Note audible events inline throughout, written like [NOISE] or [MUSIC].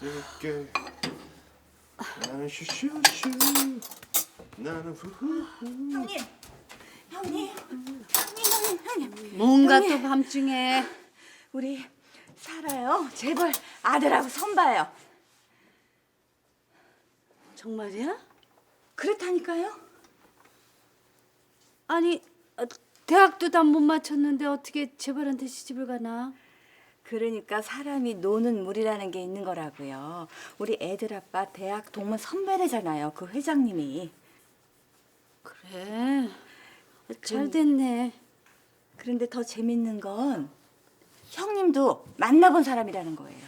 쓸게 나는 슈슈슈 나는 후후후 형님, 형님, 형님, 형님, 형님. 뭔가. 또 밤중에 우리 살아요. 재벌 아들하고 선봐요. 정말이야? 그렇다니까요. 아니 어, 대학도 다 못 마쳤는데 어떻게 재벌한테 시집을 가나? 그러니까 사람이 노는 물이라는 게 있는 거라고요. 우리 애들 아빠 대학 동문 선배래잖아요. 그 회장님이. 그래 잘 됐네. 그런데 더 재밌는 건 형님도 만나본 사람이라는 거예요.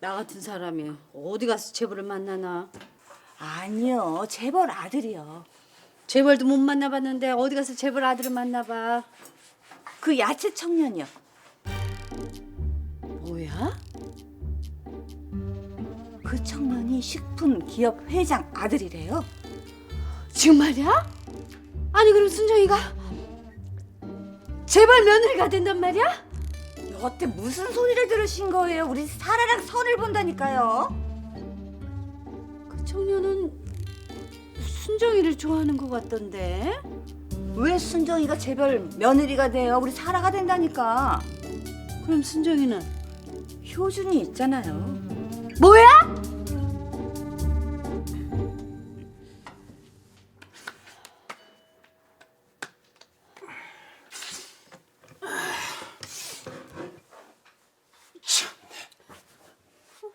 나 같은 사람이 어디 가서 재벌을 만나나? 아니요, 재벌 아들이요. 재벌도 못 만나봤는데 어디 가서 재벌 아들을 만나봐? 그 야채 청년이요. 뭐야? 그 청년이 식품 기업 회장 아들이래요. 지금 말이야? 아니 그럼 순정이가 재벌 며느리가 된단 말이야? 여태 무슨 소리를 들으신 거예요? 우리 사라랑 선을 본다니까요. 그 청년은 순정이를 좋아하는 것 같던데. 왜 순정이가 재벌 며느리가 돼요? 우리 사라가 된다니까. 그럼 순정이는 효준이 있잖아요. 뭐야?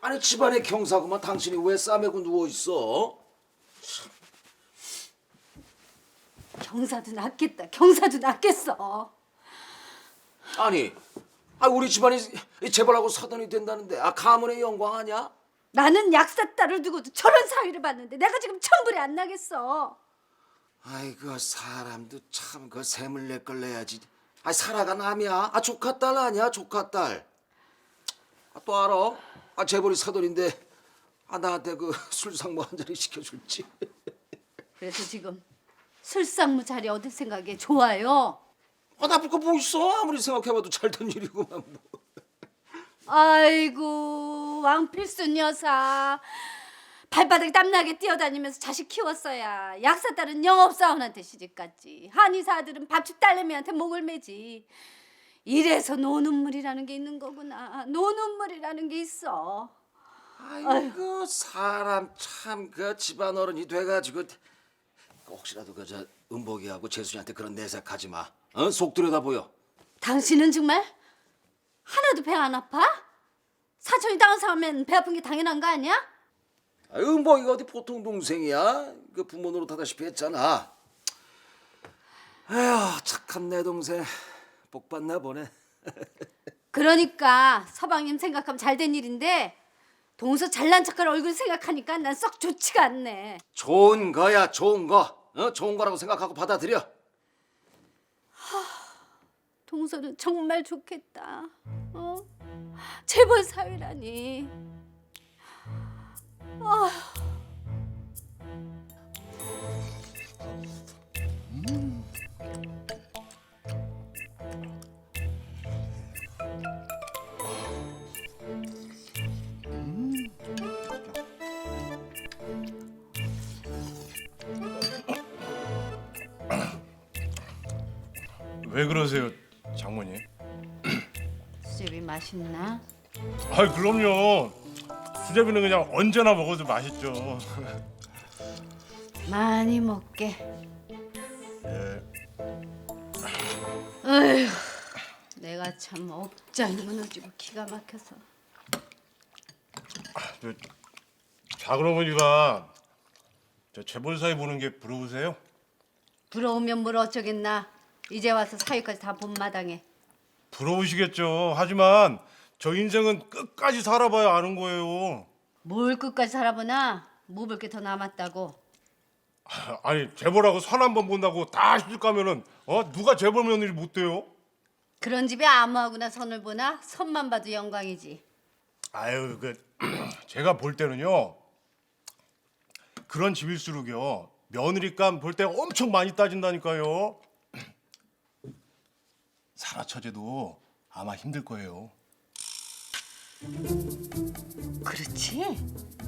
아니 집안에 경사구만 당신이 왜 싸매고 누워 있어? 경사도 낫겠다. 경사도 낫겠어. 아니, 아 우리 집안이 재벌하고 사돈이 된다는데 아 가문의 영광 아니야? 나는 약사 딸을 두고도 저런 사위를 봤는데 내가 지금 천불이 안 나겠어. 아이고 사람도 참 그 샘을 내걸 내야지. 아 살아가 남이야. 아 조카 딸 아니야 조카 딸. 아, 또 알아? 아 재벌이 사돈인데 아 나한테 그 술상 뭐한 잔이 시켜줄지. [LAUGHS] 그래서 지금 술상무 자리 얻을 생각에 좋아요. 아 나쁠 거 뭐 있어? 아무리 생각해봐도 잘 된 일이구만 뭐. 아이고 왕필순 여사 발바닥 땀나게 뛰어다니면서 자식 키웠어야 약사 딸은 영업사원한테 시집갔지. 한의사 아들은 밥집 딸내미한테 목을 매지. 이래서 노눈물이라는 게 있는 거구나. 노눈물이라는 게 있어. 아이고 사람 참 그 집안 어른이 돼가지고. 혹시라도 그저 은복이하고 재순이한테 그런 내색하지 마. 어? 속 들여다 보여. 당신은 정말 하나도 배 안 아파? 사촌이 당사하면 배 아픈 게 당연한 거 아니야? 아, 은복이가 어디 보통 동생이야? 그 부모 노릇 하다시피 했잖아. 에휴 착한 내 동생 복 받나 보네. 그러니까 서방님 생각하면 잘 된 일인데 동서 잘난 척할 얼굴 생각하니까 난 썩 좋지가 않네. 좋은 거야 좋은 거. 어? 좋은 거라고 생각하고 받아들여. 동서는 정말 좋겠다. 어? 재벌 사위라니. 아, 왜 그러세요 장모님? 수제비 맛있나? 아 그럼요 수제비는 그냥 언제나 먹어도 맛있죠 많이 먹게. 예. 어휴, 내가 참 억장이 무너지고 기가 막혀서. 저, 자 그러보니까 저 재벌 사이 보는 게 부러우세요? 부러우면 뭘 어쩌겠나. 이제 와서 사위까지 다 본 마당에. 부러우시겠죠 하지만 저 인생은 끝까지 살아봐야 아는 거예요 뭘 끝까지 살아보나 묵을 게 더 남았다고. 아니 재벌하고 선 한 번 본다고 다 시집 가면은 어 누가 재벌 며느리 못 돼요? 그런 집에 아무하고나 선을 보나 선만 봐도 영광이지. 아유 그 [CLEARS THROAT] 제가 볼 때는요 그런 집일수록요 며느리감 볼 때 엄청 많이 따진다니까요 사라 처제도 아마 힘들 거예요 그렇지?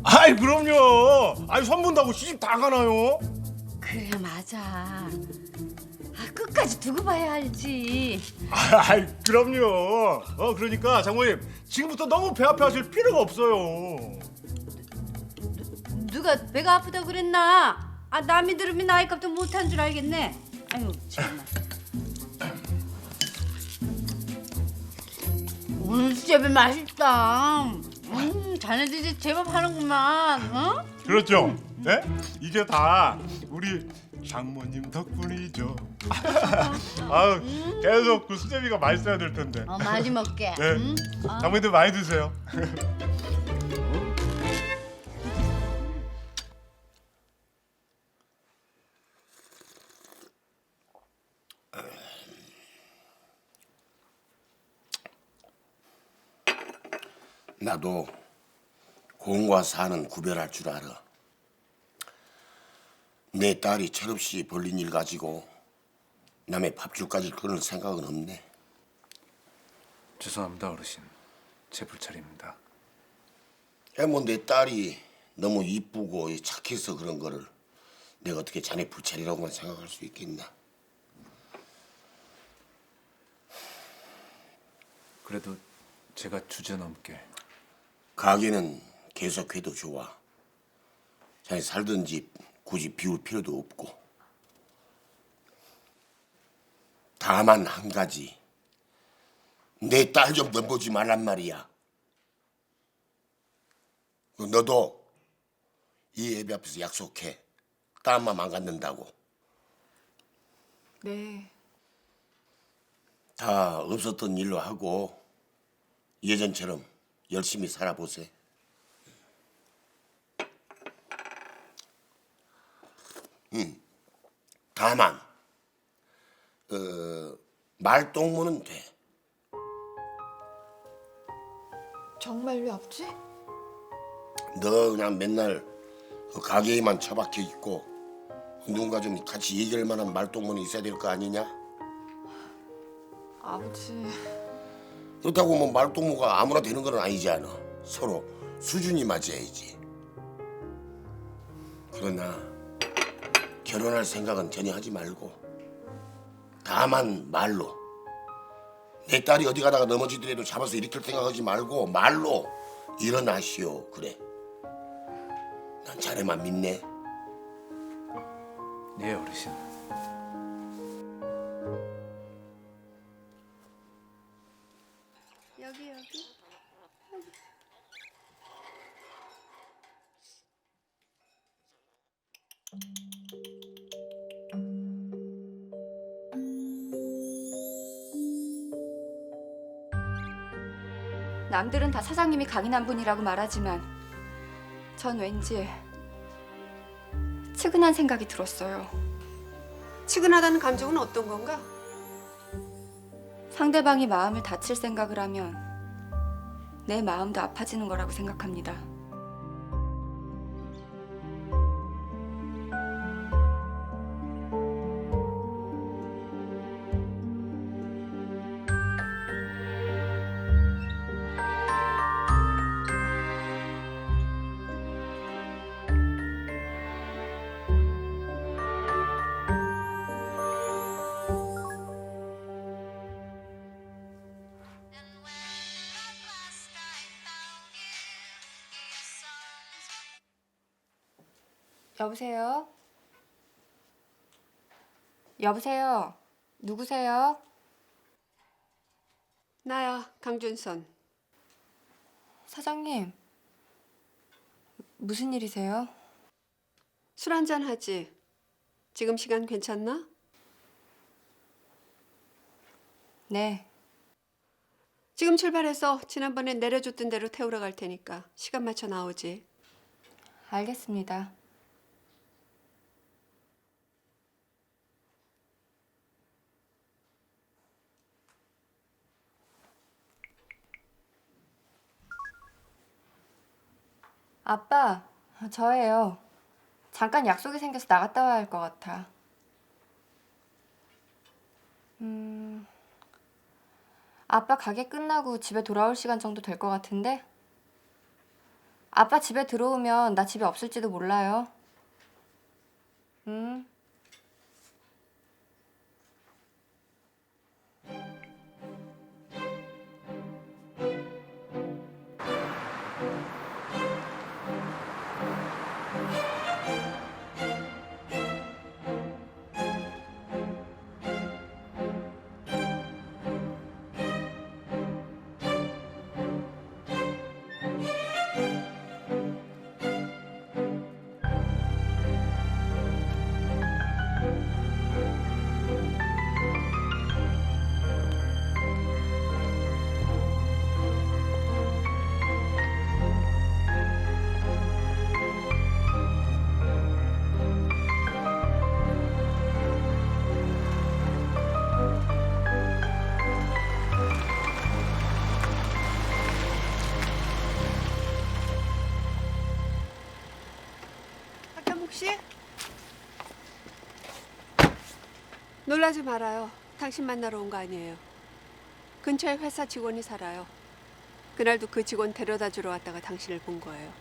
아이 그럼요. 아이 선 본다고 시집 다 가나요? 그래 맞아. 아, 끝까지 두고 봐야 알지. 아이 그럼요. 어 그러니까 장모님 지금부터 너무 배 아파 하실 필요가 없어요. 누가 배가 아프다 그랬나? 아 남이 들으면 나이 값도 못한 줄 알겠네. 아유 참나. 제법 맛있다. 음, 자네들 이제 제법 하는구만. 어? 그렇죠. 네? 이게 다 우리 장모님 덕분이죠. [LAUGHS] 아우 계속 그 수제비가 맛있어야 될 텐데. 어 많이 먹게. 네. 음? 장모님들 많이 드세요. [LAUGHS] 나도 공과 사는 구별할 줄 알아. 내 딸이 철없이 벌린 일 가지고 남의 밥줄까지 끊을 생각은 없네. 죄송합니다 어르신 제 불찰입니다 뭐내 딸이 너무 이쁘고 착해서 그런 거를 내가 어떻게 자네 불찰이라고만 생각할 수 있겠나? 그래도 제가 주제 넘게 가게는 계속해도 좋아. 자네 살던 집 굳이 비울 필요도 없고. 다만 한 가지. 내 딸 좀 넘보지 말란 말이야. 너도 이 애비 앞에서 약속해. 딴맘 안 갖는다고. 네. 다 없었던 일로 하고 예전처럼 열심히 살아보세. 음, 다만 어, 말동무는 돼. 정말로 아버지? 너 그냥 맨날 그 가게에만 처박혀 있고 누군가 좀 같이 얘기할 만한 말동무는 있어야 될 거 아니냐? 아버지 그렇다고 뭐 말동무가 아무나 되는 건 아니잖아. 서로 수준이 맞아야지. 그러나 결혼할 생각은 전혀 하지 말고 다만 말로 내 딸이 어디 가다가 넘어지더라도 잡아서 일으킬 생각하지 말고 말로 일어나시오 그래. 난 자네만 믿네. 예 어르신 여기. 남들은 다 사장님이 강인한 분이라고 말하지만 전 왠지 측은한 생각이 들었어요. 치근하다는 감정은 어떤 건가? 상대방이 마음을 다칠 생각을 하면 내 마음도 아파지는 거라고 생각합니다. 여보세요? 여보세요? 누구세요? 나야, 강준선. 사장님. 무슨 일이세요? 술 한잔 하지? 지금 시간 괜찮나? 네. 지금 출발해서 지난번에 내려줬던 대로 태우러 갈 테니까 시간 맞춰 나오지. 알겠습니다. 아빠, 저예요. 잠깐 약속이 생겨서 나갔다 와야 할 것 같아. 음, 아빠 가게 끝나고 집에 돌아올 시간 정도 될 것 같은데? 아빠 집에 들어오면 나 집에 없을지도 몰라요. 음. 놀라지 말아요. 당신 만나러 온 거 아니에요. 근처에 회사 직원이 살아요. 그날도 그 직원 데려다 주러 왔다가 당신을 본 거예요.